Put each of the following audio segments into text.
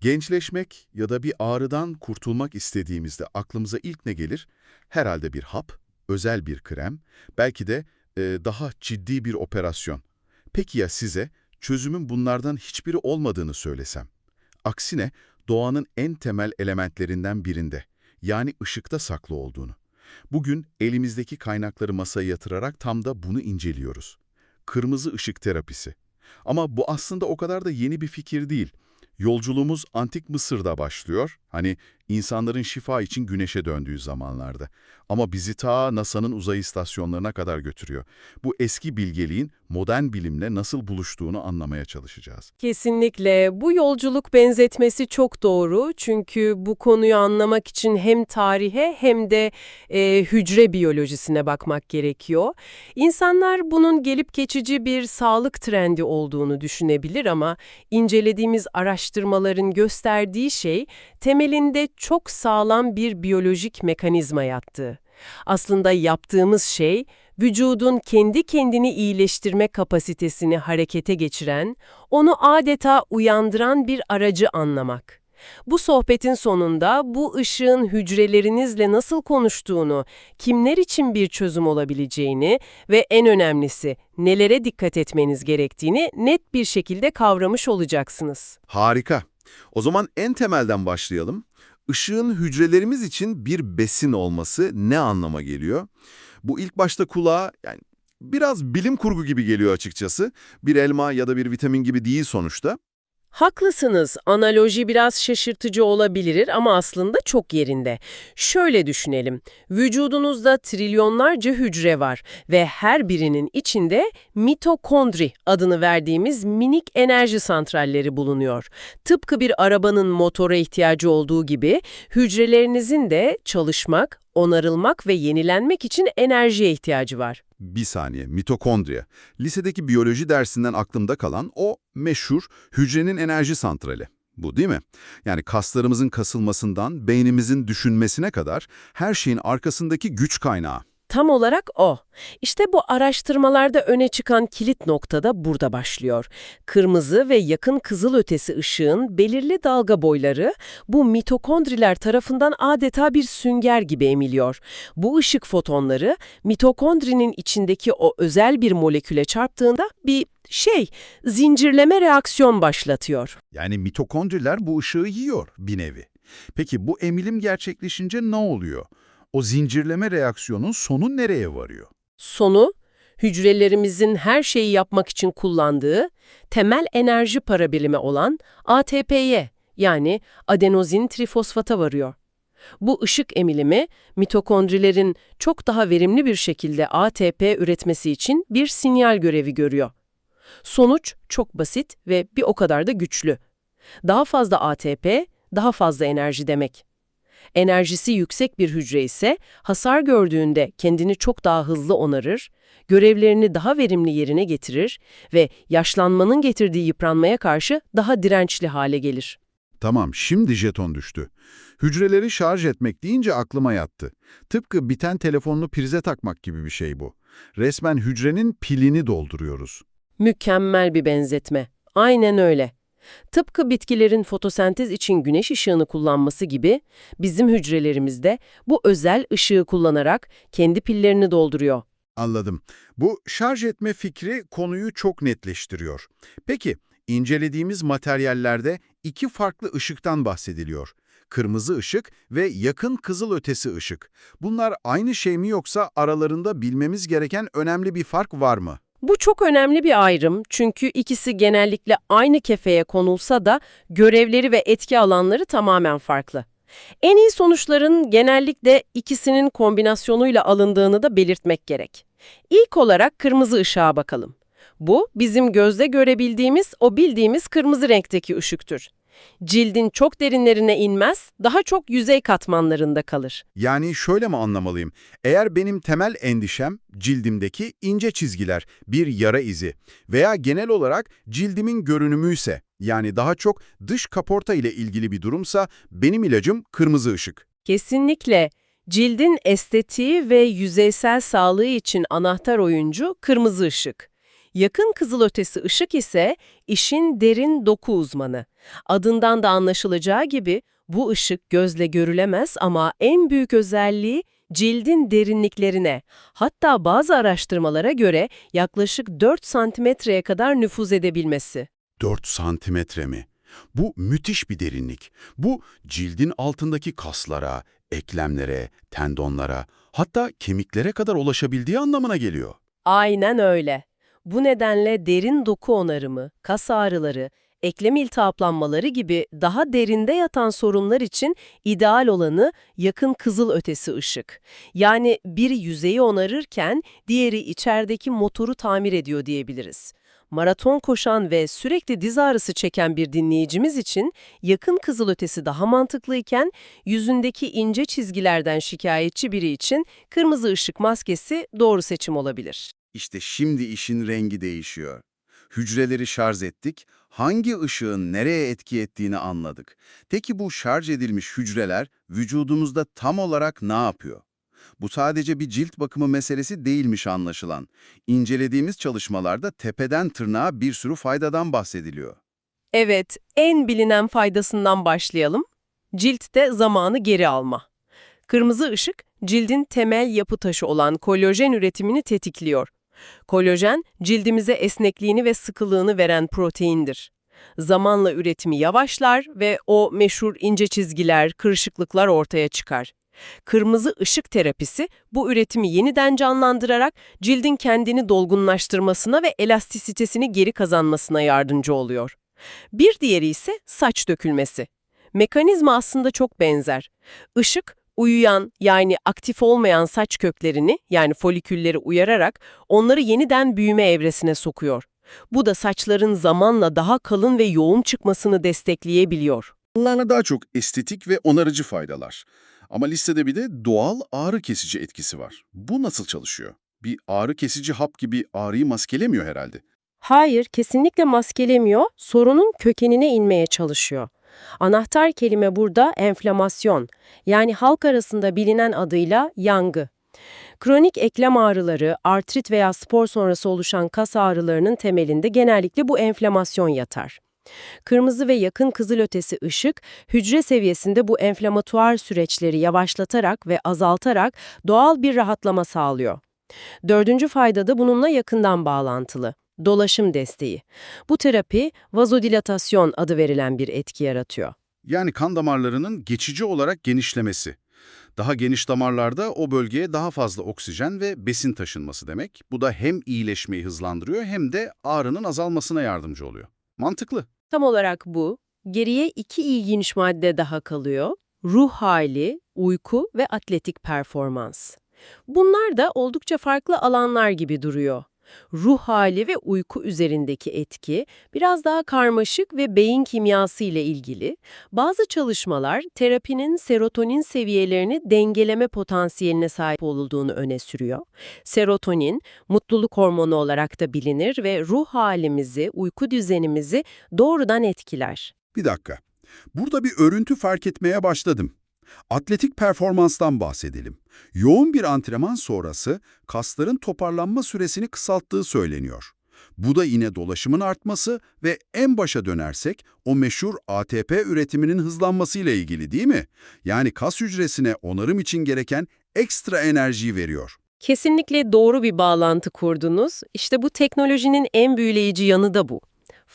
Gençleşmek ya da bir ağrıdan kurtulmak istediğimizde aklımıza ilk ne gelir? Herhalde bir hap, özel bir krem, belki de e, daha ciddi bir operasyon. Peki ya size çözümün bunlardan hiçbiri olmadığını söylesem? Aksine doğanın en temel elementlerinden birinde, yani ışıkta saklı olduğunu. Bugün elimizdeki kaynakları masaya yatırarak tam da bunu inceliyoruz. Kırmızı ışık terapisi. Ama bu aslında o kadar da yeni bir fikir değil. Yolculuğumuz antik Mısır'da başlıyor. Hani insanların şifa için güneşe döndüğü zamanlarda. Ama bizi ta NASA'nın uzay istasyonlarına kadar götürüyor. Bu eski bilgeliğin modern bilimle nasıl buluştuğunu anlamaya çalışacağız. Kesinlikle. Bu yolculuk benzetmesi çok doğru. Çünkü bu konuyu anlamak için hem tarihe hem de e, hücre biyolojisine bakmak gerekiyor. İnsanlar bunun gelip geçici bir sağlık trendi olduğunu düşünebilir ama incelediğimiz araştırmaların gösterdiği şey temelinde çok sağlam bir biyolojik mekanizma yattı. Aslında yaptığımız şey vücudun kendi kendini iyileştirme kapasitesini harekete geçiren, onu adeta uyandıran bir aracı anlamak. Bu sohbetin sonunda bu ışığın hücrelerinizle nasıl konuştuğunu, kimler için bir çözüm olabileceğini ve en önemlisi nelere dikkat etmeniz gerektiğini net bir şekilde kavramış olacaksınız. Harika. O zaman en temelden başlayalım. Işığın hücrelerimiz için bir besin olması ne anlama geliyor? Bu ilk başta kulağa yani biraz bilim kurgu gibi geliyor açıkçası. Bir elma ya da bir vitamin gibi değil sonuçta. Haklısınız. Analoji biraz şaşırtıcı olabilir ama aslında çok yerinde. Şöyle düşünelim. Vücudunuzda trilyonlarca hücre var ve her birinin içinde mitokondri adını verdiğimiz minik enerji santralleri bulunuyor. Tıpkı bir arabanın motora ihtiyacı olduğu gibi hücrelerinizin de çalışmak, onarılmak ve yenilenmek için enerjiye ihtiyacı var. Bir saniye, mitokondriya. Lisedeki biyoloji dersinden aklımda kalan o meşhur hücrenin enerji santrali. Bu değil mi? Yani kaslarımızın kasılmasından beynimizin düşünmesine kadar her şeyin arkasındaki güç kaynağı. Tam olarak o. İşte bu araştırmalarda öne çıkan kilit nokta da burada başlıyor. Kırmızı ve yakın kızıl ötesi ışığın belirli dalga boyları bu mitokondriler tarafından adeta bir sünger gibi emiliyor. Bu ışık fotonları mitokondrinin içindeki o özel bir moleküle çarptığında bir şey, zincirleme reaksiyon başlatıyor. Yani mitokondriler bu ışığı yiyor bir nevi. Peki bu emilim gerçekleşince ne oluyor? O zincirleme reaksiyonun sonu nereye varıyor? Sonu, hücrelerimizin her şeyi yapmak için kullandığı temel enerji parabirimi olan ATP'ye yani adenozin trifosfata varıyor. Bu ışık emilimi mitokondrilerin çok daha verimli bir şekilde ATP üretmesi için bir sinyal görevi görüyor. Sonuç çok basit ve bir o kadar da güçlü. Daha fazla ATP, daha fazla enerji demek. Enerjisi yüksek bir hücre ise hasar gördüğünde kendini çok daha hızlı onarır, görevlerini daha verimli yerine getirir ve yaşlanmanın getirdiği yıpranmaya karşı daha dirençli hale gelir. Tamam, şimdi jeton düştü. Hücreleri şarj etmek deyince aklıma yattı. Tıpkı biten telefonunu prize takmak gibi bir şey bu. Resmen hücrenin pilini dolduruyoruz. Mükemmel bir benzetme. Aynen öyle. Tıpkı bitkilerin fotosentez için güneş ışığını kullanması gibi bizim hücrelerimizde bu özel ışığı kullanarak kendi pillerini dolduruyor. Anladım. Bu şarj etme fikri konuyu çok netleştiriyor. Peki, incelediğimiz materyallerde iki farklı ışıktan bahsediliyor. Kırmızı ışık ve yakın kızıl ötesi ışık. Bunlar aynı şey mi yoksa aralarında bilmemiz gereken önemli bir fark var mı? Bu çok önemli bir ayrım çünkü ikisi genellikle aynı kefeye konulsa da görevleri ve etki alanları tamamen farklı. En iyi sonuçların genellikle ikisinin kombinasyonuyla alındığını da belirtmek gerek. İlk olarak kırmızı ışığa bakalım. Bu bizim gözle görebildiğimiz o bildiğimiz kırmızı renkteki ışıktır. Cildin çok derinlerine inmez, daha çok yüzey katmanlarında kalır. Yani şöyle mi anlamalıyım? Eğer benim temel endişem cildimdeki ince çizgiler, bir yara izi veya genel olarak cildimin görünümüyse, yani daha çok dış kaporta ile ilgili bir durumsa benim ilacım kırmızı ışık. Kesinlikle. Cildin estetiği ve yüzeysel sağlığı için anahtar oyuncu kırmızı ışık. Yakın kızılötesi ışık ise işin derin doku uzmanı. Adından da anlaşılacağı gibi bu ışık gözle görülemez ama en büyük özelliği cildin derinliklerine, hatta bazı araştırmalara göre yaklaşık 4 santimetreye kadar nüfuz edebilmesi. 4 santimetre mi? Bu müthiş bir derinlik. Bu cildin altındaki kaslara, eklemlere, tendonlara, hatta kemiklere kadar ulaşabildiği anlamına geliyor. Aynen öyle. Bu nedenle derin doku onarımı, kas ağrıları, eklem iltihaplanmaları gibi daha derinde yatan sorunlar için ideal olanı yakın kızıl ötesi ışık. Yani biri yüzeyi onarırken diğeri içerideki motoru tamir ediyor diyebiliriz. Maraton koşan ve sürekli diz ağrısı çeken bir dinleyicimiz için yakın kızılötesi daha mantıklıyken yüzündeki ince çizgilerden şikayetçi biri için kırmızı ışık maskesi doğru seçim olabilir. İşte şimdi işin rengi değişiyor. Hücreleri şarj ettik, hangi ışığın nereye etki ettiğini anladık. Peki bu şarj edilmiş hücreler vücudumuzda tam olarak ne yapıyor? Bu sadece bir cilt bakımı meselesi değilmiş anlaşılan. İncelediğimiz çalışmalarda tepeden tırnağa bir sürü faydadan bahsediliyor. Evet, en bilinen faydasından başlayalım. Ciltte zamanı geri alma. Kırmızı ışık, cildin temel yapı taşı olan kolajen üretimini tetikliyor. Kolajen, cildimize esnekliğini ve sıkılığını veren proteindir. Zamanla üretimi yavaşlar ve o meşhur ince çizgiler, kırışıklıklar ortaya çıkar. Kırmızı ışık terapisi bu üretimi yeniden canlandırarak cildin kendini dolgunlaştırmasına ve elastisitesini geri kazanmasına yardımcı oluyor. Bir diğeri ise saç dökülmesi. Mekanizma aslında çok benzer. Işık, uyuyan yani aktif olmayan saç köklerini yani folikülleri uyararak onları yeniden büyüme evresine sokuyor. Bu da saçların zamanla daha kalın ve yoğun çıkmasını destekleyebiliyor. Bunlarla daha çok estetik ve onarıcı faydalar. Ama listede bir de doğal ağrı kesici etkisi var. Bu nasıl çalışıyor? Bir ağrı kesici hap gibi ağrıyı maskelemiyor herhalde. Hayır, kesinlikle maskelemiyor, sorunun kökenine inmeye çalışıyor. Anahtar kelime burada enflamasyon, yani halk arasında bilinen adıyla yangı. Kronik eklem ağrıları, artrit veya spor sonrası oluşan kas ağrılarının temelinde genellikle bu enflamasyon yatar. Kırmızı ve yakın kızılötesi ışık, hücre seviyesinde bu enflamatuar süreçleri yavaşlatarak ve azaltarak doğal bir rahatlama sağlıyor. Dördüncü fayda da bununla yakından bağlantılı. Dolaşım desteği. Bu terapi vazodilatasyon adı verilen bir etki yaratıyor. Yani kan damarlarının geçici olarak genişlemesi. Daha geniş damarlarda o bölgeye daha fazla oksijen ve besin taşınması demek. Bu da hem iyileşmeyi hızlandırıyor hem de ağrının azalmasına yardımcı oluyor. Mantıklı. Tam olarak bu. Geriye iki ilginç madde daha kalıyor. Ruh hali, uyku ve atletik performans. Bunlar da oldukça farklı alanlar gibi duruyor. Ruh hali ve uyku üzerindeki etki biraz daha karmaşık ve beyin kimyası ile ilgili. Bazı çalışmalar terapinin serotonin seviyelerini dengeleme potansiyeline sahip olduğunu öne sürüyor. Serotonin, mutluluk hormonu olarak da bilinir ve ruh halimizi, uyku düzenimizi doğrudan etkiler. Bir dakika. Burada bir örüntü fark etmeye başladım. Atletik performanstan bahsedelim. Yoğun bir antrenman sonrası kasların toparlanma süresini kısalttığı söyleniyor. Bu da yine dolaşımın artması ve en başa dönersek o meşhur ATP üretiminin hızlanmasıyla ilgili değil mi? Yani kas hücresine onarım için gereken ekstra enerjiyi veriyor. Kesinlikle doğru bir bağlantı kurdunuz. İşte bu teknolojinin en büyüleyici yanı da bu.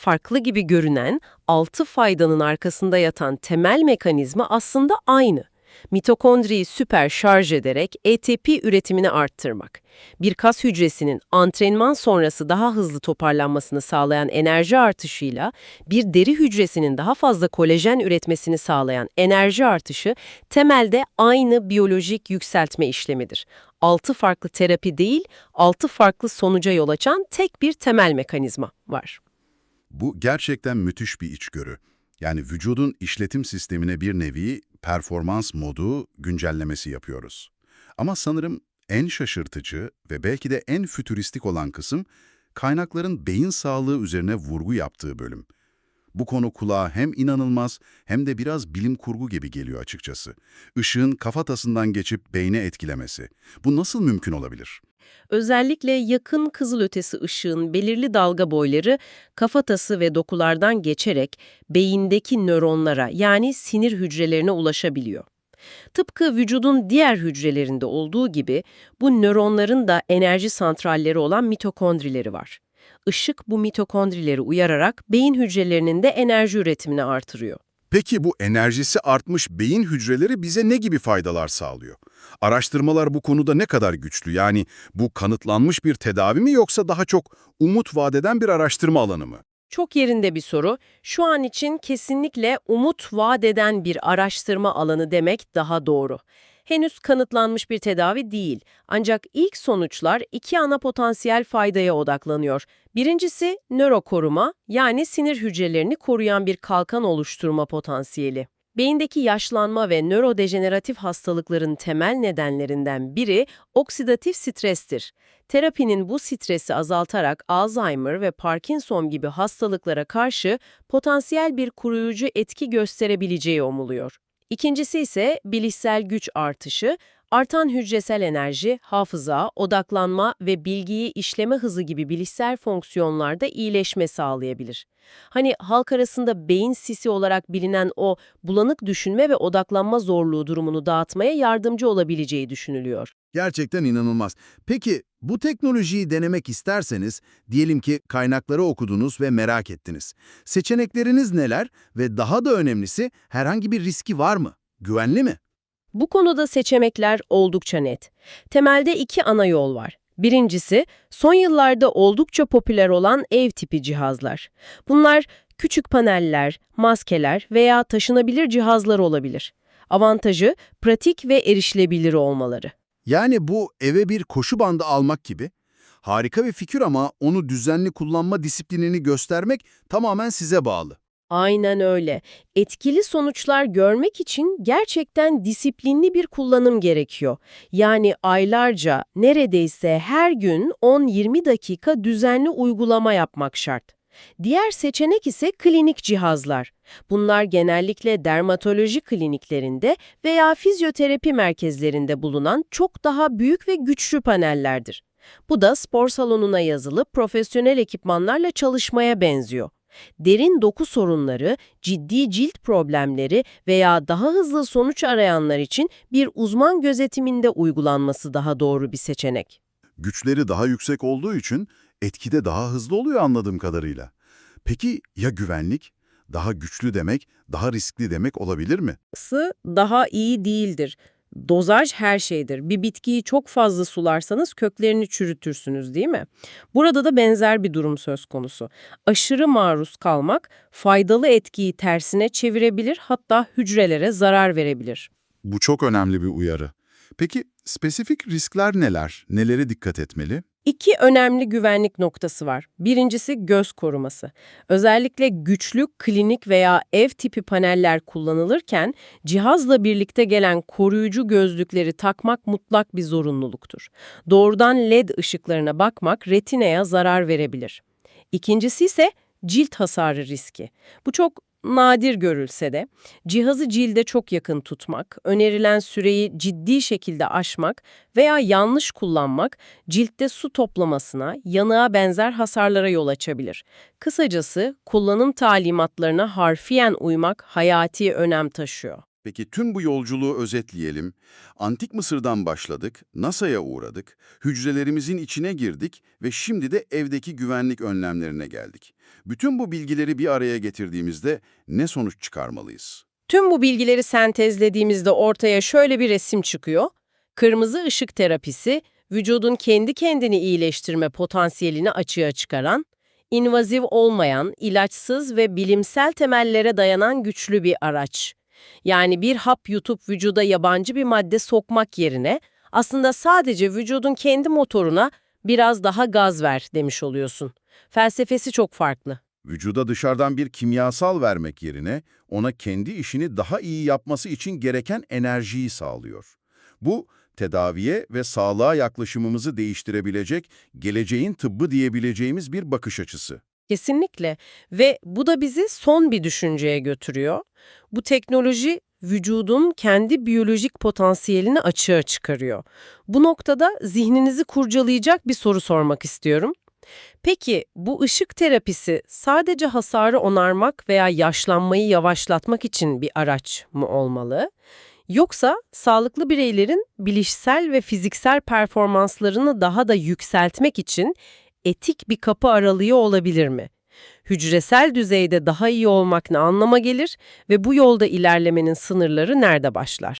Farklı gibi görünen, altı faydanın arkasında yatan temel mekanizma aslında aynı. Mitokondriyi süper şarj ederek ATP üretimini arttırmak. Bir kas hücresinin antrenman sonrası daha hızlı toparlanmasını sağlayan enerji artışıyla bir deri hücresinin daha fazla kolajen üretmesini sağlayan enerji artışı temelde aynı biyolojik yükseltme işlemidir. Altı farklı terapi değil, altı farklı sonuca yol açan tek bir temel mekanizma var. Bu gerçekten müthiş bir içgörü. Yani vücudun işletim sistemine bir nevi performans modu güncellemesi yapıyoruz. Ama sanırım en şaşırtıcı ve belki de en fütüristik olan kısım kaynakların beyin sağlığı üzerine vurgu yaptığı bölüm. Bu konu kulağa hem inanılmaz hem de biraz bilim kurgu gibi geliyor açıkçası. Işığın kafatasından geçip beyne etkilemesi. Bu nasıl mümkün olabilir? Özellikle yakın kızılötesi ışığın belirli dalga boyları kafatası ve dokulardan geçerek beyindeki nöronlara yani sinir hücrelerine ulaşabiliyor. Tıpkı vücudun diğer hücrelerinde olduğu gibi bu nöronların da enerji santralleri olan mitokondrileri var. Işık bu mitokondrileri uyararak beyin hücrelerinin de enerji üretimini artırıyor. Peki bu enerjisi artmış beyin hücreleri bize ne gibi faydalar sağlıyor? Araştırmalar bu konuda ne kadar güçlü? Yani bu kanıtlanmış bir tedavi mi yoksa daha çok umut vadeden bir araştırma alanı mı? Çok yerinde bir soru. Şu an için kesinlikle umut vaat eden bir araştırma alanı demek daha doğru. Henüz kanıtlanmış bir tedavi değil. Ancak ilk sonuçlar iki ana potansiyel faydaya odaklanıyor. Birincisi nöro koruma yani sinir hücrelerini koruyan bir kalkan oluşturma potansiyeli. Beyindeki yaşlanma ve nörodejeneratif hastalıkların temel nedenlerinden biri oksidatif strestir. Terapinin bu stresi azaltarak Alzheimer ve Parkinson gibi hastalıklara karşı potansiyel bir koruyucu etki gösterebileceği umuluyor. İkincisi ise bilişsel güç artışı, artan hücresel enerji, hafıza, odaklanma ve bilgiyi işleme hızı gibi bilişsel fonksiyonlarda iyileşme sağlayabilir. Hani halk arasında beyin sisi olarak bilinen o bulanık düşünme ve odaklanma zorluğu durumunu dağıtmaya yardımcı olabileceği düşünülüyor. Gerçekten inanılmaz. Peki bu teknolojiyi denemek isterseniz, diyelim ki kaynakları okudunuz ve merak ettiniz. Seçenekleriniz neler ve daha da önemlisi herhangi bir riski var mı? Güvenli mi? Bu konuda seçenekler oldukça net. Temelde iki ana yol var. Birincisi, son yıllarda oldukça popüler olan ev tipi cihazlar. Bunlar küçük paneller, maskeler veya taşınabilir cihazlar olabilir. Avantajı, pratik ve erişilebilir olmaları. Yani bu eve bir koşu bandı almak gibi. Harika bir fikir ama onu düzenli kullanma disiplinini göstermek tamamen size bağlı. Aynen öyle. Etkili sonuçlar görmek için gerçekten disiplinli bir kullanım gerekiyor. Yani aylarca, neredeyse her gün 10-20 dakika düzenli uygulama yapmak şart. Diğer seçenek ise klinik cihazlar. Bunlar genellikle dermatoloji kliniklerinde veya fizyoterapi merkezlerinde bulunan çok daha büyük ve güçlü panellerdir. Bu da spor salonuna yazılıp profesyonel ekipmanlarla çalışmaya benziyor. Derin doku sorunları, ciddi cilt problemleri veya daha hızlı sonuç arayanlar için bir uzman gözetiminde uygulanması daha doğru bir seçenek. Güçleri daha yüksek olduğu için etkide daha hızlı oluyor anladığım kadarıyla. Peki ya güvenlik? Daha güçlü demek, daha riskli demek olabilir mi? sı daha iyi değildir. Dozaj her şeydir. Bir bitkiyi çok fazla sularsanız köklerini çürütürsünüz değil mi? Burada da benzer bir durum söz konusu. Aşırı maruz kalmak faydalı etkiyi tersine çevirebilir hatta hücrelere zarar verebilir. Bu çok önemli bir uyarı. Peki spesifik riskler neler? Nelere dikkat etmeli? İki önemli güvenlik noktası var. Birincisi göz koruması. Özellikle güçlü klinik veya ev tipi paneller kullanılırken cihazla birlikte gelen koruyucu gözlükleri takmak mutlak bir zorunluluktur. Doğrudan LED ışıklarına bakmak retinaya zarar verebilir. İkincisi ise cilt hasarı riski. Bu çok nadir görülse de cihazı cilde çok yakın tutmak, önerilen süreyi ciddi şekilde aşmak veya yanlış kullanmak ciltte su toplamasına, yanığa benzer hasarlara yol açabilir. Kısacası kullanım talimatlarına harfiyen uymak hayati önem taşıyor. Peki tüm bu yolculuğu özetleyelim. Antik Mısır'dan başladık, NASA'ya uğradık, hücrelerimizin içine girdik ve şimdi de evdeki güvenlik önlemlerine geldik. Bütün bu bilgileri bir araya getirdiğimizde ne sonuç çıkarmalıyız? Tüm bu bilgileri sentezlediğimizde ortaya şöyle bir resim çıkıyor. Kırmızı ışık terapisi, vücudun kendi kendini iyileştirme potansiyelini açığa çıkaran, invaziv olmayan, ilaçsız ve bilimsel temellere dayanan güçlü bir araç. Yani bir hap yutup vücuda yabancı bir madde sokmak yerine aslında sadece vücudun kendi motoruna biraz daha gaz ver demiş oluyorsun. Felsefesi çok farklı. Vücuda dışarıdan bir kimyasal vermek yerine ona kendi işini daha iyi yapması için gereken enerjiyi sağlıyor. Bu, tedaviye ve sağlığa yaklaşımımızı değiştirebilecek, geleceğin tıbbı diyebileceğimiz bir bakış açısı. Kesinlikle ve bu da bizi son bir düşünceye götürüyor. Bu teknoloji vücudun kendi biyolojik potansiyelini açığa çıkarıyor. Bu noktada zihninizi kurcalayacak bir soru sormak istiyorum. Peki bu ışık terapisi sadece hasarı onarmak veya yaşlanmayı yavaşlatmak için bir araç mı olmalı? Yoksa sağlıklı bireylerin bilişsel ve fiziksel performanslarını daha da yükseltmek için etik bir kapı aralığı olabilir mi? Hücresel düzeyde daha iyi olmak ne anlama gelir ve bu yolda ilerlemenin sınırları nerede başlar?